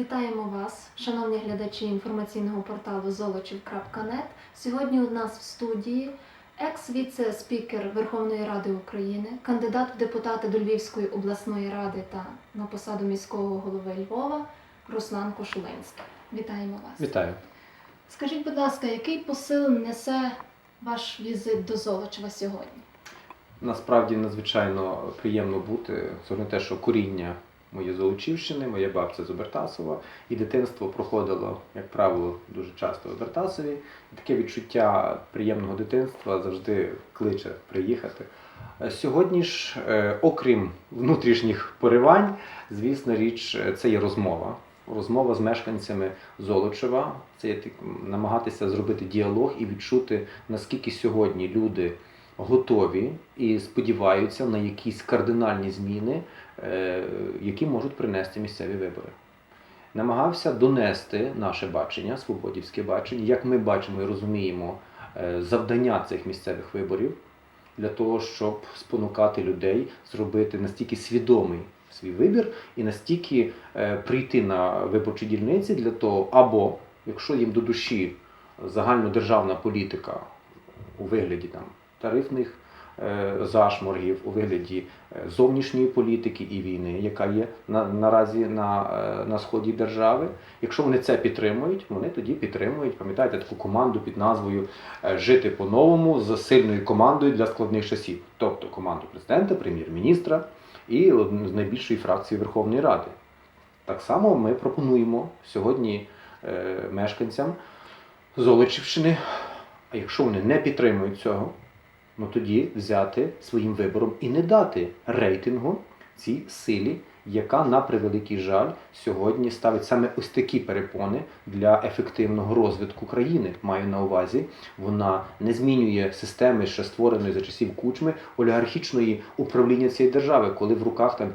Вітаємо вас, шановні глядачі інформаційного порталу золочів.нет. Сьогодні у нас в студії екс-віце-спікер Верховної Ради України, кандидат в депутати до Львівської обласної ради та на посаду міського голови Львова Руслан Кошулинський. Вітаємо вас. Вітаю. Скажіть, будь ласка, який посил несе ваш візит до Золочева сьогодні? Насправді надзвичайно приємно бути. Це не те, що коріння моє з Олучівщини, моя бабця з Обертасова, і дитинство проходило, як правило, дуже часто в Обертасові. І таке відчуття приємного дитинства завжди кличе приїхати. Е, Сьогодні ж, е, окрім внутрішніх поривань, звісно річ, е, це є розмова. Розмова з мешканцями Золочева. Це є намагатися зробити діалог і відчути, наскільки сьогодні люди готові і сподіваються на якісь кардинальні зміни, які можуть принести місцеві вибори. Намагався донести наше бачення, свободівське бачення, як ми бачимо і розуміємо е, завдання цих місцевих виборів для того, щоб спонукати людей зробити настільки свідомий свій вибір і настільки е, прийти на виборчі дільниці для того, або якщо їм до душі загальнодержавна політика у вигляді там тарифних е, зашморгів, у вигляді е, зовнішньої політики і війни, яка є на, наразі на, е, на сході держави. Якщо вони це підтримують, вони тоді підтримують, пам'ятаєте, таку команду під назвою е, Жити по-новому з сильною командою для складних часів, тобто команду президента, прем'єр-міністра і з найбільшої фракції Верховної Ради. Так само ми пропонуємо сьогодні е, мешканцям Золочівщини, а якщо вони не підтримують цього, ну тоді взяти своїм вибором і не дати рейтингу цій силі, яка на превеликий жаль сьогодні ставить саме ось такі перепони для ефективного розвитку країни. Маю на увазі, вона не змінює системи, ще створеної за часів кучми олігархічної управління цієї держави, коли в руках там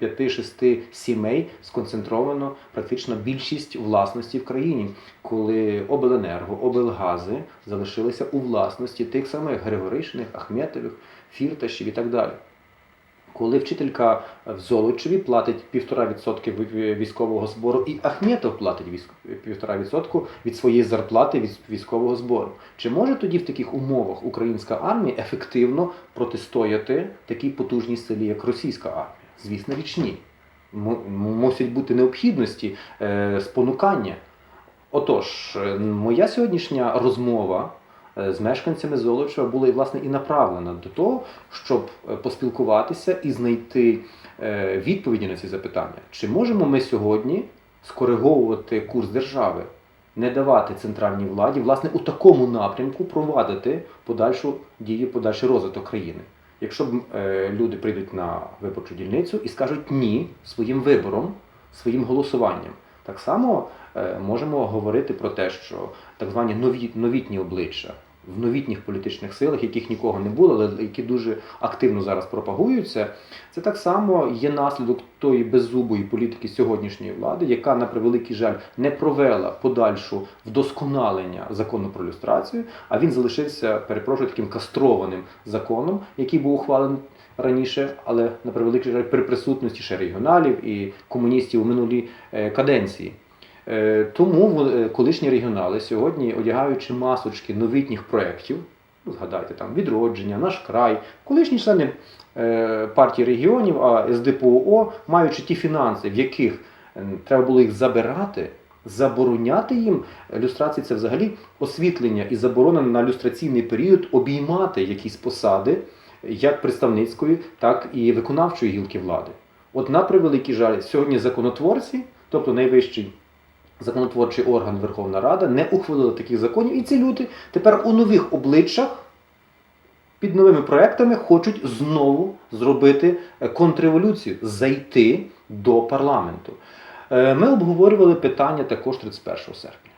5-6 сімей сконцентровано практично більшість власності в країні, коли обленерго, облгази залишилися у власності тих самих Григоришиних, Ахметових, Фірташів і так далі. Коли вчителька в Золочеві платить 1,5% військового збору, і Ахметов платить військ- 1,5% від своєї зарплати від військового збору. Чи може тоді в таких умовах українська армія ефективно протистояти такій потужній силі, як російська армія? Звісно, річ ні. Мусять бути необхідності, е, спонукання. Отож, е, моя сьогоднішня розмова з мешканцями Золочева була і власне і направлена до того, щоб е, поспілкуватися і знайти е, відповіді на ці запитання. Чи можемо ми сьогодні скориговувати курс держави, не давати центральній владі, власне, у такому напрямку провадити подальшу дію, подальший розвиток країни? Якщо б е, люди прийдуть на виборчу дільницю і скажуть ні своїм вибором, своїм голосуванням, так само е, можемо говорити про те, що так звані нові, новітні обличчя в новітніх політичних силах, яких нікого не було, але які дуже активно зараз пропагуються, це так само є наслідок тої беззубої політики сьогоднішньої влади, яка на превеликий жаль не провела подальшу вдосконалення закону про люстрацію, а він залишився, перепрошую, таким кастрованим законом, який був ухвалений раніше, але на превеликий жаль при присутності ще регіоналів і комуністів у минулій е, каденції. Е, Тому е, колишні регіонали сьогодні, одягаючи масочки новітніх проєктів, ну, згадайте там відродження, наш край, колишні члени е, партії регіонів, а СДПО, маючи ті фінанси, в яких треба було їх забирати, забороняти їм люстрації це взагалі освітлення і заборона на люстраційний період обіймати якісь посади як представницької, так і виконавчої гілки влади. От на превеликий жаль, сьогодні законотворці, тобто найвищий законотворчий орган Верховна Рада, не ухвалили таких законів, і ці люди тепер у нових обличчях під новими проектами хочуть знову зробити е, контрреволюцію, зайти до парламенту. Е, Ми обговорювали питання також 31 серпня.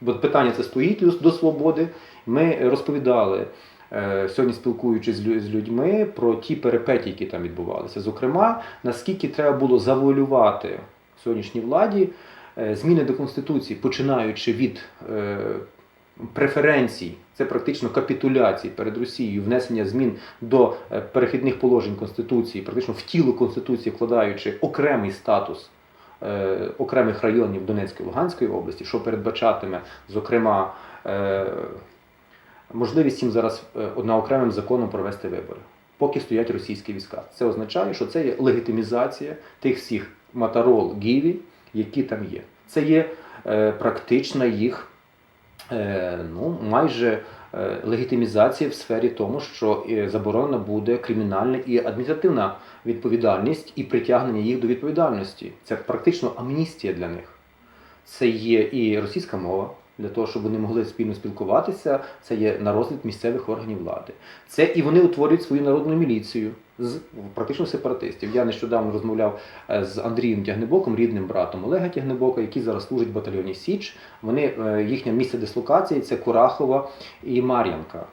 Бо питання це стоїть до- свободи. Ми розповідали е, сьогодні, спілкуючись з людьми, про ті перипетії, які там відбувалися. Зокрема, наскільки треба було завуалювати сьогоднішній владі зміни до Конституції, починаючи від е, преференцій, це практично капітуляції перед Росією, внесення змін до е, перехідних положень Конституції, практично в тіло Конституції, вкладаючи окремий статус е, окремих районів Донецької Луганської області, що передбачатиме, зокрема, е, можливість їм зараз е, одна окремим законом провести вибори, поки стоять російські війська. Це означає, що це є легітимізація тих всіх матарол гіві, які там є. Це є е, практична їх е, ну, майже е, легітимізація в сфері тому, що е, заборонена буде кримінальна і адміністративна відповідальність і притягнення їх до відповідальності. Це практично амністія для них. Це є і російська мова для того, щоб вони могли спільно спілкуватися. Це є на розгляд місцевих органів влади. Це і вони утворюють свою народну міліцію з практично сепаратистів. Я нещодавно розмовляв е, з Андрієм Тягнебоком, рідним братом Олега Тягнебока, який зараз служить в батальйоні Січ. Вони е, їхнє місце дислокації це Курахова і Мар'янка.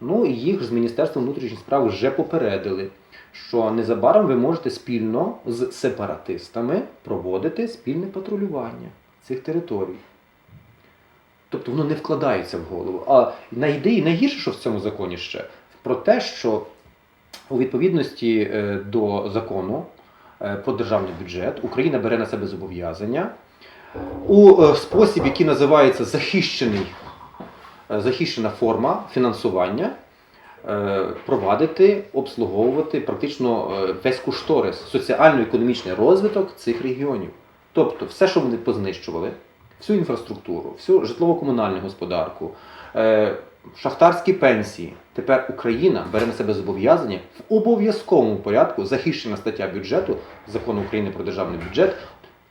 Ну і їх з Міністерства внутрішніх справ вже попередили, що незабаром ви можете спільно з сепаратистами проводити спільне патрулювання цих територій. Тобто воно не вкладається в голову. А найде- найгірше, що в цьому законі ще, про те, що у відповідності е, до закону е, про державний бюджет Україна бере на себе зобов'язання у е, спосіб, який називається захищений, захищена форма фінансування, провадити, обслуговувати практично весь кошторис, соціально-економічний розвиток цих регіонів. Тобто, все, що вони познищували, всю інфраструктуру, всю житлово-комунальну господарку, е, шахтарські пенсії. Тепер Україна бере на себе зобов'язання в обов'язковому порядку, захищена стаття бюджету закону України про державний бюджет,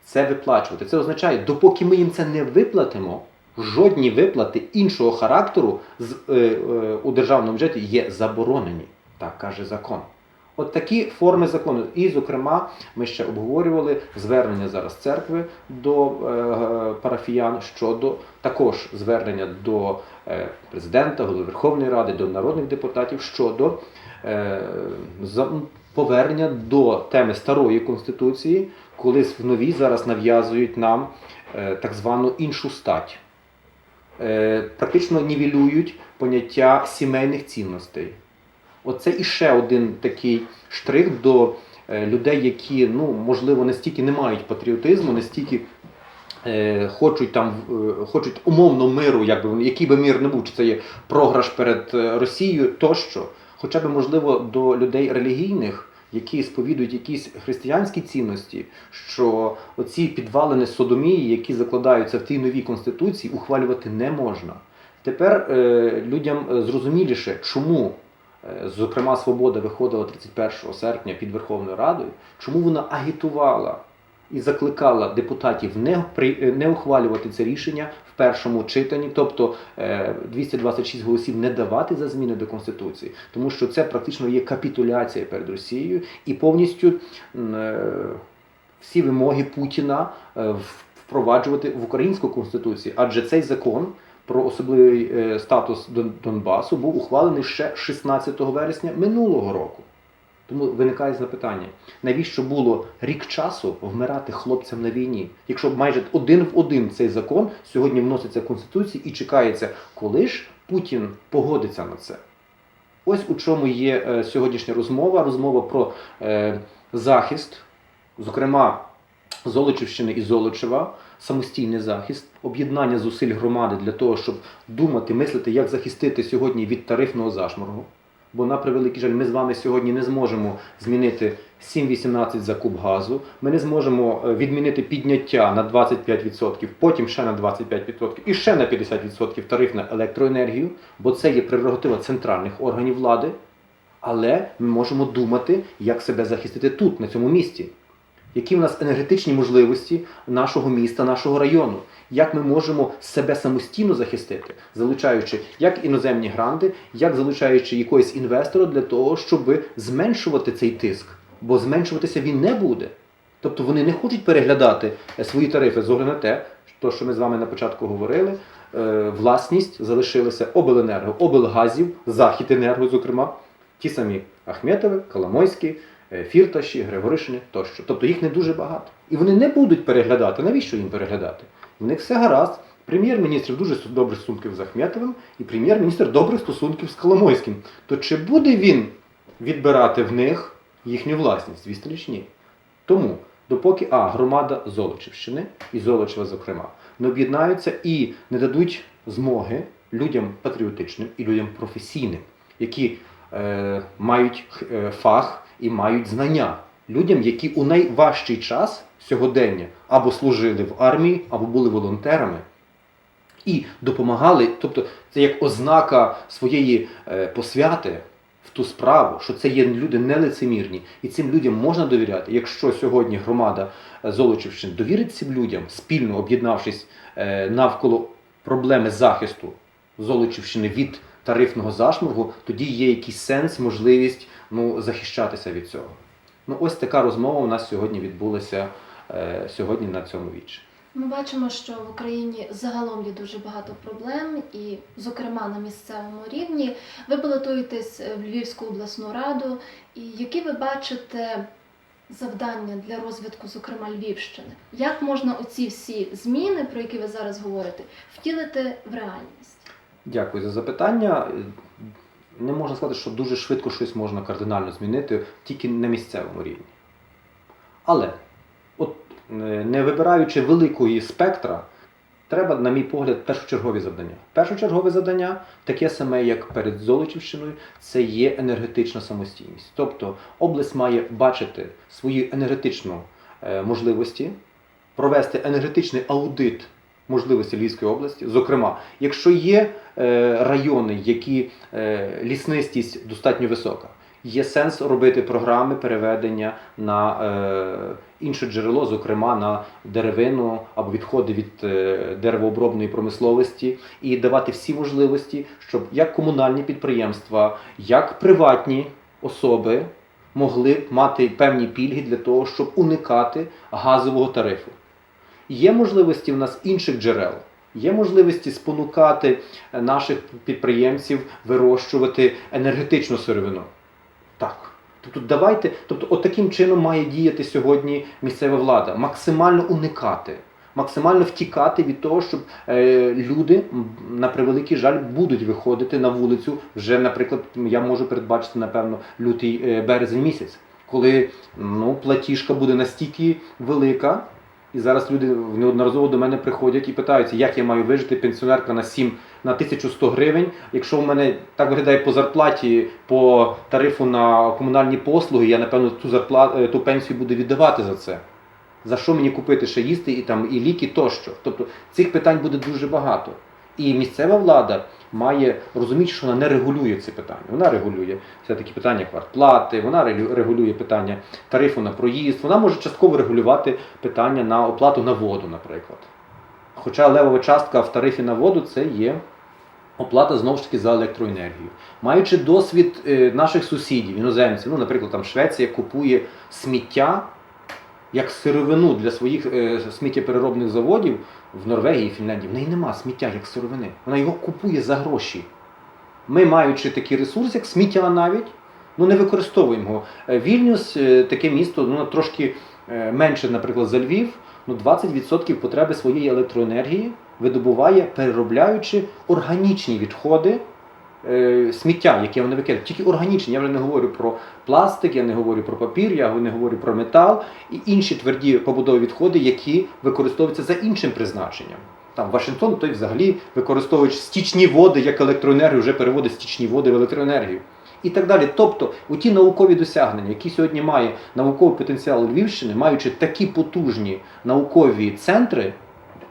це виплачувати. Це означає, допоки ми їм це не виплатимо, жодні виплати іншого характеру е, е, у державному бюджеті є заборонені. Так каже закон. От такі форми закону. І, зокрема, ми ще обговорювали звернення зараз церкви до е, парафіян щодо також звернення до е, президента, голови Верховної Ради, до народних депутатів щодо е, повернення до теми старої конституції, коли в новій зараз нав'язують нам так звану іншу стать. Практично нівелюють поняття сімейних цінностей. Оце іще один такий штрих до е, людей, які, ну, можливо, настільки не мають патріотизму, настільки е, хочуть там е, хочуть умовно миру, якби який би мир не був, чи це є програш перед е, Росією, тощо, хоча б можливо до людей релігійних, які сповідують якісь християнські цінності, що оці підвалини содомії, які закладаються в тій новій конституції, ухвалювати не можна. Тепер е, людям е, зрозуміліше, чому Зокрема, Свобода виходила 31 серпня під Верховною Радою. Чому вона агітувала і закликала депутатів не, е, не ухвалювати це рішення в першому читанні, тобто е, 226 голосів не давати за зміни до Конституції, тому що це практично є капітуляція перед Росією і повністю е, всі вимоги Путіна е, впроваджувати в українську конституцію, адже цей закон про особливий е, статус Донбасу був ухвалений ще 16 вересня минулого року. Тому виникає запитання, навіщо було рік часу вмирати хлопцям на війні, якщо майже один в один цей закон сьогодні вноситься в Конституцію і чекається, коли ж Путін погодиться на це. Ось у чому є е, сьогоднішня розмова, розмова про е, захист, зокрема Золочівщини і Золочева, самостійний захист, об'єднання зусиль громади для того, щоб думати, мислити, як захистити сьогодні від тарифного зашморгу. Бо на превеликий жаль, ми з вами сьогодні не зможемо змінити 7,18 за куб газу. Ми не зможемо е, відмінити підняття на 25%, потім ще на 25% і ще на 50% тариф на електроенергію, бо це є прерогатива центральних органів влади. Але ми можемо думати, як себе захистити тут, на цьому місці. Які в нас енергетичні можливості нашого міста, нашого району? Як ми можемо себе самостійно захистити, залучаючи як іноземні гранти, як залучаючи якогось інвестора для того, щоб зменшувати цей тиск, бо зменшуватися він не буде. Тобто вони не хочуть переглядати е, свої тарифи з огляду на те, що ми з вами на початку говорили, е, власність залишилася обленерго, облгазів, Західенерго, зокрема, ті самі Ахметови, Коломойські, Фірташі, Григоришини тощо. Тобто їх не дуже багато. І вони не будуть переглядати. Навіщо їм переглядати? В них все гаразд. Прем'єр-міністр дуже добрих стосунків з Ахметовим, і прем'єр-міністр добрих стосунків з Коломойським. То чи буде він відбирати в них їхню власність? Звісно ж ні. Тому допоки а громада Золочівщини і Золочева, зокрема, не об'єднаються і не дадуть змоги людям патріотичним і людям професійним, які е, мають е, фах і мають знання, людям, які у найважчий час сьогодення або служили в армії, або були волонтерами. І допомагали, тобто це як ознака своєї е, посвяти в ту справу, що це є люди нелицемірні, і цим людям можна довіряти. Якщо сьогодні громада е, Золочівщини довірить цим людям, спільно об'єднавшись е, навколо проблеми захисту Золочівщини від тарифного зашморгу, тоді є якийсь сенс, можливість ну, захищатися від цього. Ну, ось така розмова у нас сьогодні відбулася е, сьогодні на цьому вічі. Ми бачимо, що в Україні загалом є дуже багато проблем, і, зокрема, на місцевому рівні. Ви балотуєтесь в Львівську обласну раду. І які ви бачите завдання для розвитку, зокрема Львівщини? Як можна оці всі зміни, про які ви зараз говорите, втілити в реальність? Дякую за запитання. Не можна сказати, що дуже швидко щось можна кардинально змінити тільки на місцевому рівні. Але, от не вибираючи великої спектра, треба, на мій погляд, першочергові завдання. Першочергове завдання, таке саме, як перед Золочівщиною, це є енергетична самостійність. Тобто область має бачити свої енергетичні е, можливості, провести енергетичний аудит можливості Львівської області. Зокрема, якщо є е, райони, які е, ліснистість достатньо висока, є сенс робити програми переведення на е, інше джерело, зокрема на деревину або відходи від деревообробної промисловості, і давати всі можливості, щоб як комунальні підприємства, як приватні особи могли б мати певні пільги для того, щоб уникати газового тарифу. Є можливості в нас інших джерел. Є можливості спонукати е, наших підприємців вирощувати енергетичну сировину. Так. Тобто давайте, тобто, от таким чином має діяти сьогодні місцева влада, максимально уникати, максимально втікати від того, щоб е, люди, на превеликий жаль, будуть виходити на вулицю вже, наприклад, я можу передбачити, напевно, лютий е, березень місяць, коли ну, платіжка буде настільки велика. І зараз люди неодноразово до мене приходять і питаються, як я маю вижити пенсіонерка на 7 на 1100 гривень, якщо в мене так виглядає по зарплаті, по тарифу на комунальні послуги, я напевно ту зарплату, ту пенсію буду віддавати за це. За що мені купити ще їсти і там і ліки тощо. Тобто цих питань буде дуже багато. І місцева влада має розуміти, що вона не регулює ці питання. Вона регулює все-таки питання квартплати, вона регулює питання тарифу на проїзд, вона може частково регулювати питання на оплату на воду, наприклад. Хоча левова частка в тарифі на воду це є оплата знову ж таки за електроенергію. Маючи досвід е, наших сусідів, іноземців, ну, наприклад, там Швеція купує сміття як сировину для своїх е, сміттєпереробних заводів в Норвегії, і Фінляндії. В неї нема сміття як сировини. Вона його купує за гроші. Ми, маючи такий ресурс, як сміття навіть, ну не використовуємо його. Е, Вільнюс е, таке місто, ну трошки менше, наприклад, за Львів, ну 20% потреби своєї електроенергії видобуває, переробляючи органічні відходи. Е, Сміття, яке вони викидають, тільки органічні. Я вже не говорю про пластик, я не говорю про папір, я не говорю про метал і інші тверді побутові відходи, які використовуються за іншим призначенням. Там Вашингтон той взагалі використовуючи стічні води як електроенергію, вже переводить стічні води в електроенергію. І так далі. Тобто, у ті наукові досягнення, які сьогодні має науковий потенціал Львівщини, маючи такі потужні наукові центри,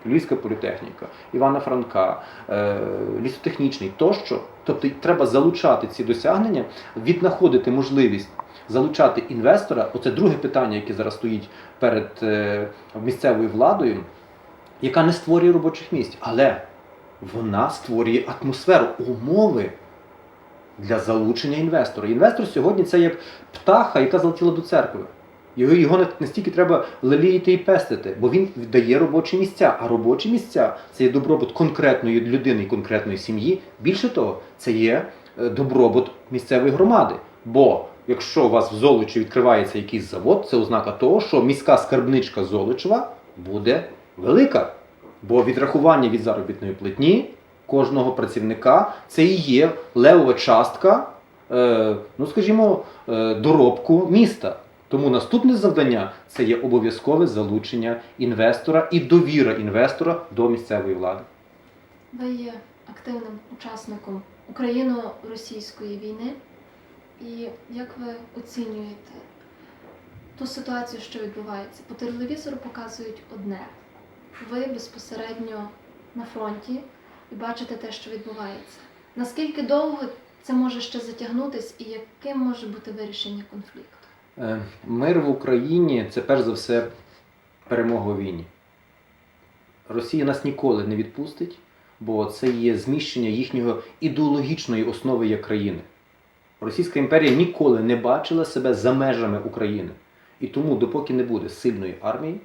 Львівська політехніка, Івана Франка, е, лісотехнічний тощо, тобто треба залучати ці досягнення, віднаходити можливість залучати інвестора. Оце друге питання, яке зараз стоїть перед е, місцевою владою, яка не створює робочих місць, але вона створює атмосферу, умови для залучення інвестора. Інвестор сьогодні це як птаха, яка залетіла до церкви. Його, його настільки треба леліяти і пестити, бо він дає робочі місця. А робочі місця це є добробут конкретної людини і конкретної сім'ї. Більше того, це є е, добробут місцевої громади. Бо якщо у вас в Золочі відкривається якийсь завод, це ознака того, що міська скарбничка Золочева буде велика. Бо відрахування від заробітної платні кожного працівника це і є левова частка, е, ну скажімо, е, доробку міста. Тому наступне завдання це є обов'язкове залучення інвестора і довіра інвестора до місцевої влади. Ви є активним учасником україно-російської війни. І як ви оцінюєте ту ситуацію, що відбувається? По телевізору показують одне. Ви безпосередньо на фронті і бачите те, що відбувається. Наскільки довго це може ще затягнутись, і яким може бути вирішення конфлікту? Е, Мир в Україні це перш за все перемога у війні. Росія нас ніколи не відпустить, бо це є зміщення їхнього ідеологічної основи як країни. Російська імперія ніколи не бачила себе за межами України. І тому, допоки не буде сильної армії,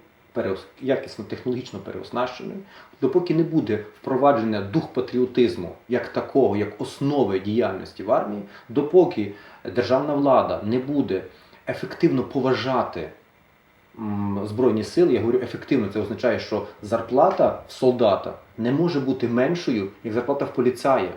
якісно технологічно переоснащеної, допоки не буде впровадження дух патріотизму як такого, як основи діяльності в армії, допоки державна влада не буде ефективно поважати Збройні сили, я говорю ефективно, це означає, що зарплата в солдата не може бути меншою, як зарплата в поліцая.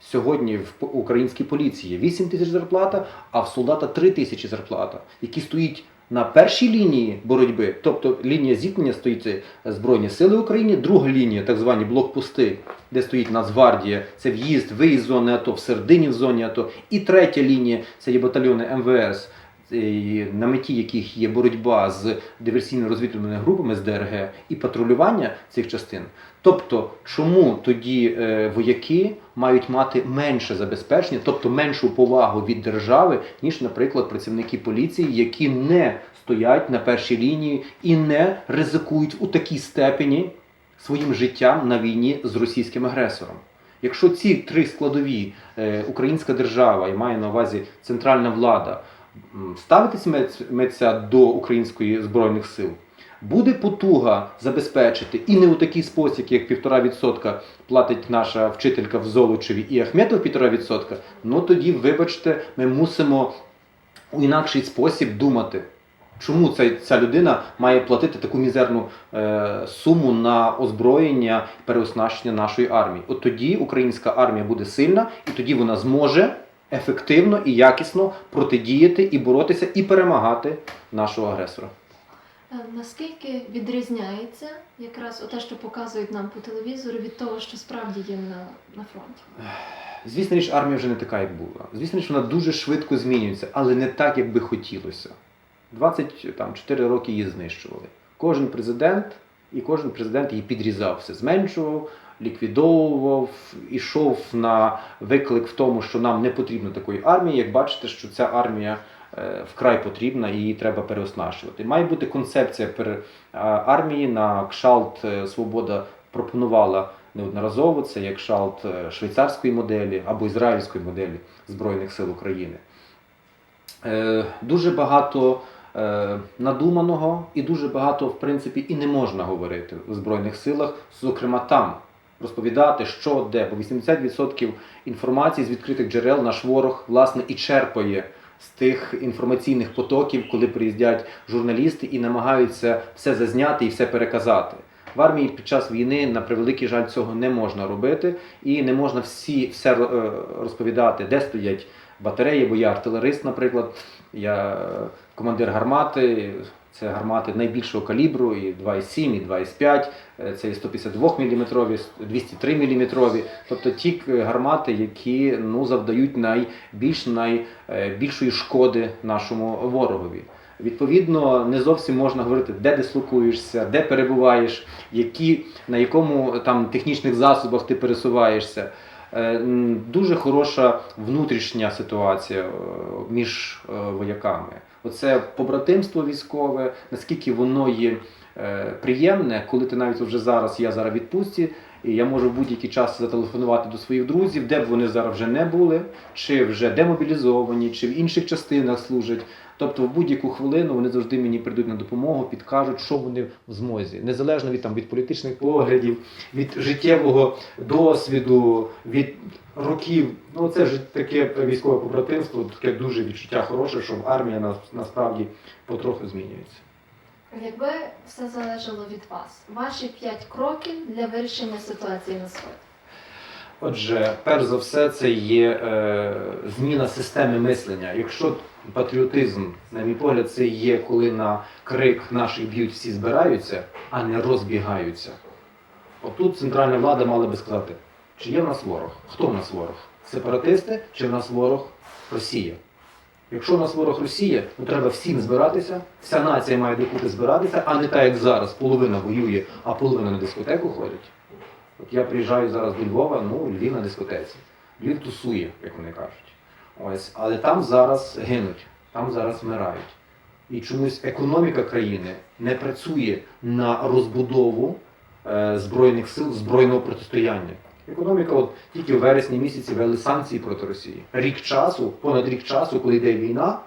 Сьогодні в українській поліції 8 тисяч зарплата, а в солдата 3 тисячі зарплата, які стоїть на першій лінії боротьби, тобто лінія зіткнення стоїть Збройні Сили України, друга лінія, так звані блокпости, де стоїть Нацгвардія, це в'їзд, виїзд зони АТО, всередині в зоні АТО. І третя лінія це є батальйони МВС, е, на меті яких є боротьба з диверсійно-розвідувальними групами з ДРГ і патрулювання цих частин. Тобто, чому тоді е, вояки мають мати менше забезпечення, тобто меншу повагу від держави, ніж, наприклад, працівники поліції, які не стоять на першій лінії і не ризикують у такій степені своїм життям на війні з російським агресором. Якщо ці три складові е, українська держава і має на увазі центральна влада м, ставитиметься до української збройних сил, буде потуга забезпечити і не у такий спосіб, як півтора відсотка платить наша вчителька в Золочеві і Ахметов півтора відсотка, ну тоді, вибачте, ми мусимо у інакший спосіб думати. Чому ця, ця людина має платити таку мізерну е, суму на озброєння переоснащення нашої армії? От тоді українська армія буде сильна, і тоді вона зможе ефективно і якісно протидіяти і боротися і перемагати нашого агресора. Е, Наскільки відрізняється якраз те, що показують нам по телевізору, від того, що справді є на, на фронті? Звісно річ, армія вже не така, як була. Звісно річ, вона дуже швидко змінюється, але не так, як би хотілося. 24 роки її знищували. Кожен президент і кожен президент її підрізав, все зменшував, ліквідовував, ішов на виклик в тому, що нам не потрібно такої армії. Як бачите, що ця армія е, вкрай потрібна і її треба переоснащувати. Має бути концепція пере- а, армії на кшалт е, Свобода пропонувала неодноразово. Це як кшалт е, швейцарської моделі або ізраїльської моделі Збройних сил України. Е, Дуже багато е, надуманого і дуже багато, в принципі, і не можна говорити в Збройних силах, зокрема там. Розповідати, що де, бо 80% інформації з відкритих джерел наш ворог власне і черпає з тих інформаційних потоків, коли приїздять журналісти і намагаються все зазняти і все переказати. В армії під час війни, на превеликий жаль, цього не можна робити, і не можна всі все е, розповідати, де стоять батареї, бо я артилерист, наприклад, я е, командир гармати. Це гармати найбільшого калібру, і 2,7, і 2,5, е, це і 152 мм, 203 мм. Тобто ті е, гармати, які ну, завдають найбільш, найбільшої шкоди нашому ворогові. Відповідно, не зовсім можна говорити, де дислокуєшся, де перебуваєш, які, на якому там технічних засобах ти пересуваєшся. Е, Дуже хороша внутрішня ситуація е, між е, вояками. Оце побратимство військове, наскільки воно є е, приємне, коли ти навіть вже зараз, я зараз відпустці, і я можу в будь-який час зателефонувати до своїх друзів, де б вони зараз вже не були, чи вже демобілізовані, чи в інших частинах служать. Тобто в будь-яку хвилину вони завжди мені прийдуть на допомогу, підкажуть, що вони в змозі, незалежно від там від політичних поглядів, від життєвого досвіду, від років. Ну це ж таке військове побратимство, таке дуже відчуття хороше, що армія нас насправді потроху змінюється. Якби все залежало від вас, ваші п'ять кроків для вирішення ситуації на сході. Отже, перш за все, це є е, зміна системи мислення. Якщо патріотизм, на мій погляд, це є коли на крик наших б'ють всі збираються, а не розбігаються. Отут центральна влада мала би сказати, чи є в нас ворог? Хто в нас ворог? Сепаратисти чи в нас ворог Росія? Якщо в нас ворог Росія, то треба всім збиратися, вся нація має докупи збиратися, а не так, як зараз, половина воює, а половина на дискотеку ходить. От я приїжджаю зараз до Львова, ну, Львів на дискотеці. Львів тусує, як вони кажуть. Ось, але там зараз гинуть, там зараз вмирають. І чомусь економіка країни не працює на розбудову е, збройних сил, збройного протистояння. Економіка, от тільки в вересні місяці ввели санкції проти Росії. Рік часу, понад рік часу, коли йде війна,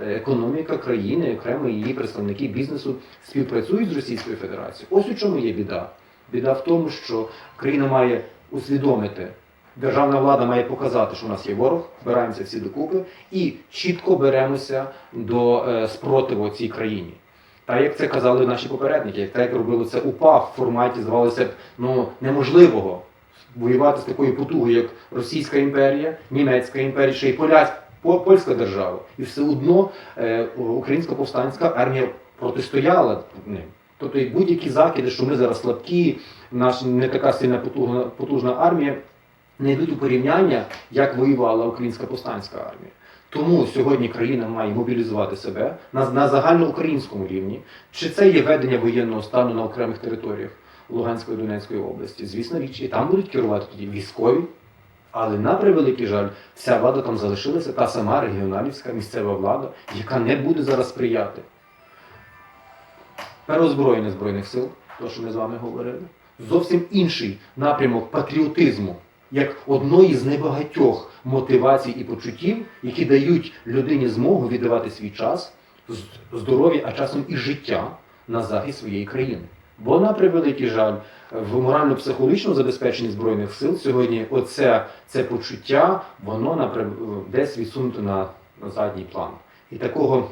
е, економіка країни, окремо її представники бізнесу співпрацюють з Російською Федерацією. Ось у чому є біда. Біда в тому, що країна має усвідомити, державна влада має показати, що у нас є ворог, збираємося всі докупи і чітко беремося до е, спротиву цій країні. Та як це казали наші попередники, як так робили це УПА в форматі, здавалося б, ну, неможливого воювати з такою потугою, як Російська імперія, Німецька імперія, ще й Полясь, По- польська держава. І все одно е, українська повстанська армія протистояла ним. Тобто будь-які закиди, що ми зараз слабкі, наша не така сильна потужна, потужна армія, не йдуть у порівняння, як воювала українська повстанська армія. Тому сьогодні країна має мобілізувати себе на, на загальноукраїнському рівні. Чи це є ведення воєнного стану на окремих територіях Луганської і Донецької області? Звісно, річ, і там будуть керувати тоді військові. Але на превеликий жаль, вся влада там залишилася, та сама регіоналівська місцева влада, яка не буде зараз сприяти. Переозброєння Збройних сил, то, що ми з вами говорили, зовсім інший напрямок патріотизму, як одної з небагатьох мотивацій і почуттів, які дають людині змогу віддавати свій час, здоров'я, а часом і життя на захист своєї країни. Бо на превеликий жаль, в морально-психологічному забезпеченні збройних сил сьогодні оце це почуття, воно на десь відсунуто на, на задній план. І такого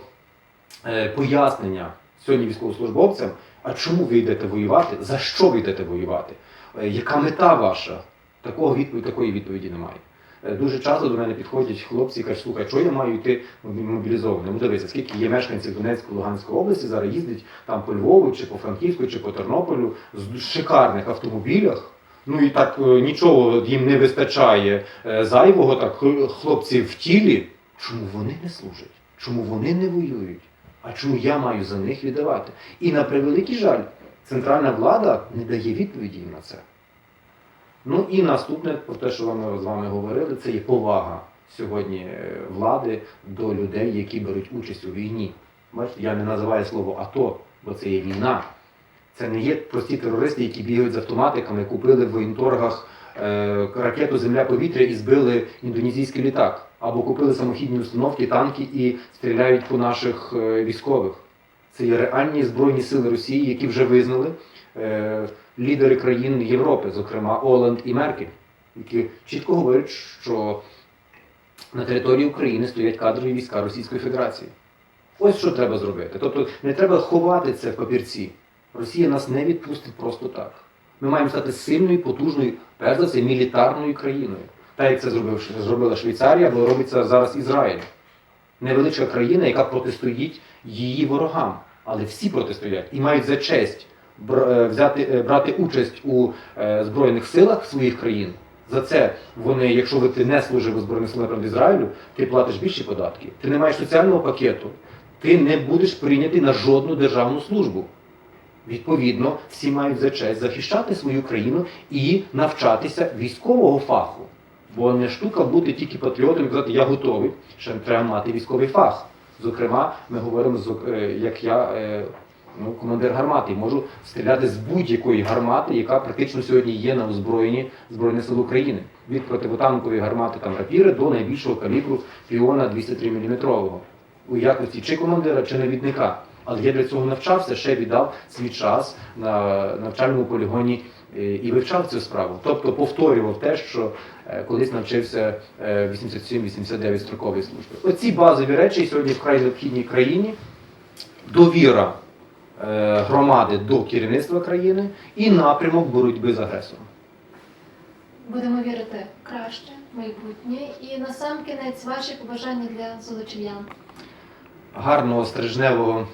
е, пояснення сьогодні військовослужбовцям, а чому ви йдете воювати, за що ви йдете воювати, Е, яка мета ваша? Такого відповіді, такої відповіді немає. Е, Дуже часто до мене підходять хлопці і кажуть, слухай, що я маю йти мобілізованим? Ну дивися, скільки є мешканців Донецької, Луганської області, зараз їздять там по Львову, чи по Франківську, чи по Тернополю з шикарних автомобілях. Ну і так е, нічого їм не вистачає зайвого, так хлопці в тілі. Чому вони не служать? Чому вони не воюють? А чому я маю за них віддавати? І на превеликий жаль, центральна влада не дає відповіді на це. Ну і наступне, про те, що ми з вами говорили, це є повага сьогодні е, влади до людей, які беруть участь у війні. Бачите, я не називаю слово АТО, бо це є війна. Це не є прості терористи, які бігають з автоматиками, купили в воєнторгах е, ракету Земля-повітря і збили індонезійський літак. Або купили самохідні установки, танки і стріляють по наших е, військових. Це є реальні збройні сили Росії, які вже визнали е, лідери країн Європи, зокрема Оланд і Меркель, які чітко говорять, що на території України стоять кадрові війська Російської Федерації. Ось що треба зробити. Тобто не треба ховати це в папірці. Росія нас не відпустить просто так. Ми маємо стати сильною, потужною, перш за все, мілітарною країною. Так як це зробив, зробила Швейцарія, або робить це зараз Ізраїль. Невеличка країна, яка протистоїть її ворогам. Але всі протистоять і мають за честь е, взяти, е, брати участь у е, Збройних силах своїх країн. За це вони, якщо ви ти не служив у Збройних силах Ізраїлю, ти платиш більші податки, ти не маєш соціального пакету, ти не будеш прийнятий на жодну державну службу. Відповідно, всі мають за честь захищати свою країну і навчатися військового фаху. Бо не штука бути тільки патріотом і казати, я готовий, ще треба мати військовий фах. Зокрема, ми говоримо, зок- е, як я е, ну, командир гармати, можу стріляти з будь-якої гармати, яка практично сьогодні є на озброєнні Збройних сил України. Від противотанкової гармати там рапіри до найбільшого калібру піона 203 мм у якості чи командира, чи навідника. Але я для цього навчався, ще віддав свій час на навчальному полігоні е, і вивчав цю справу. Тобто повторював те, що колись навчився е, 87-89 строкової служби. Оці базові речі сьогодні вкрай необхідні країні. Довіра е, громади до керівництва країни і напрямок боротьби з агресором. будемо вірити в краще майбутнє. І на сам кінець ваші побажання для золочів'ян. гарного стрижневого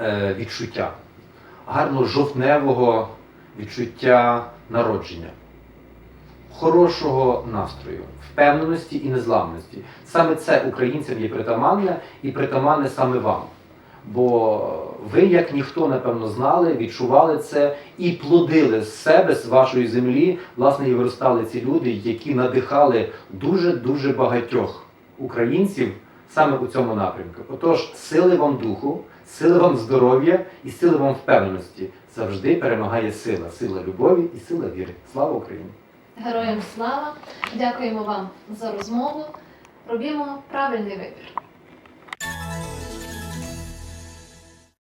е, відчуття, гарного жовтневого відчуття народження, хорошого настрою, впевненості і незламності. Саме це українцям є притаманне і притаманне саме вам. Бо ви, як ніхто, напевно, знали, відчували це і плодили з себе, з вашої землі, власне, і виростали ці люди, які надихали дуже-дуже багатьох українців саме у цьому напрямку. Отож, сили вам духу, сили вам здоров'я і сили вам впевненості. Завжди перемагає сила, сила любові і сила віри. Слава Україні! Героям слава! Дякуємо вам за розмову. Робімо правильний вибір.